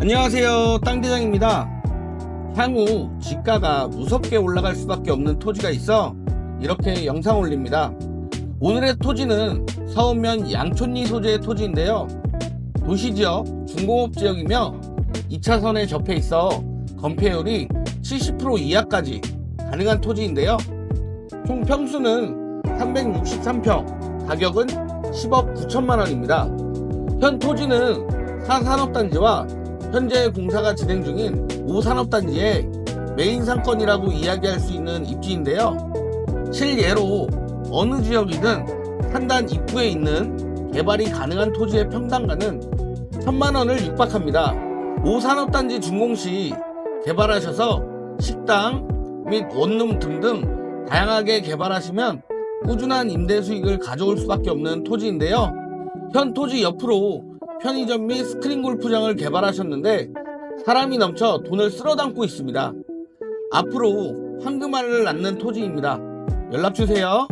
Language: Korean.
안녕하세요. 땅대장입니다. 향후 지가가 무섭게 올라갈 수밖에 없는 토지가 있어 이렇게 영상 올립니다. 오늘의 토지는 서운면 양촌리 소재의 토지인데요. 도시지역 중공업 지역이며 2차선에 접해 있어 건폐율이 70% 이하까지 가능한 토지인데요. 총 평수는 363평 가격은 10억 9천만 원입니다. 현 토지는 4산업단지와 현재 공사가 진행 중인 5산업단지의 메인 상권이라고 이야기할 수 있는 입지인데요. 실예로 어느 지역이든 산단 입구에 있는 개발이 가능한 토지의 평당가는 천만 원을 육박합니다. 5산업단지 준공 시 개발하셔서 식당 및 원룸 등등 다양하게 개발하시면 꾸준한 임대 수익을 가져올 수밖에 없는 토지인데요. 현 토지 옆으로 편의점 및 스크린 골프장을 개발하셨는데 사람이 넘쳐 돈을 쓸어 담고 있습니다. 앞으로 황금알을 낳는 토지입니다. 연락 주세요.